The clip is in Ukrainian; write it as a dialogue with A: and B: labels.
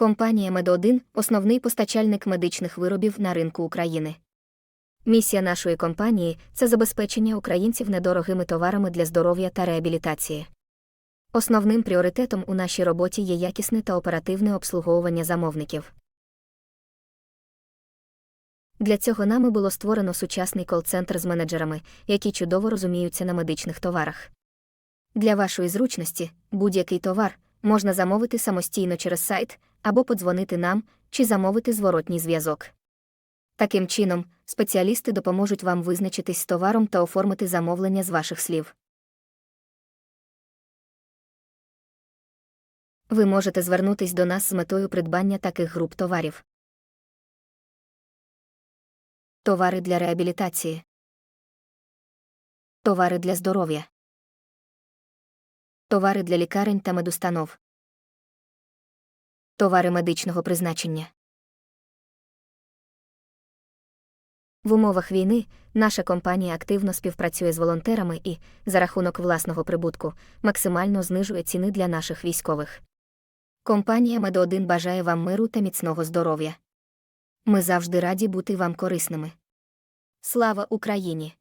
A: Компанія Медо1 – основний постачальник медичних виробів на ринку України. Місія нашої компанії це забезпечення українців недорогими товарами для здоров'я та реабілітації. Основним пріоритетом у нашій роботі є якісне та оперативне обслуговування замовників. Для цього нами було створено сучасний кол-центр з менеджерами, які чудово розуміються на медичних товарах. Для вашої зручності будь-який товар можна замовити самостійно через сайт або подзвонити нам чи замовити зворотній зв'язок. Таким чином, спеціалісти допоможуть вам визначитись з товаром та оформити замовлення з ваших слів. Ви можете звернутись до нас з метою придбання таких груп товарів. Товари для реабілітації. Товари для здоров'я. Товари для лікарень та медустанов. Товари медичного призначення. В умовах війни наша компанія активно співпрацює з волонтерами і, за рахунок власного прибутку, максимально знижує ціни для наших військових. Компанія Медо1 бажає вам миру та міцного здоров'я. Ми завжди раді бути вам корисними. Слава Україні!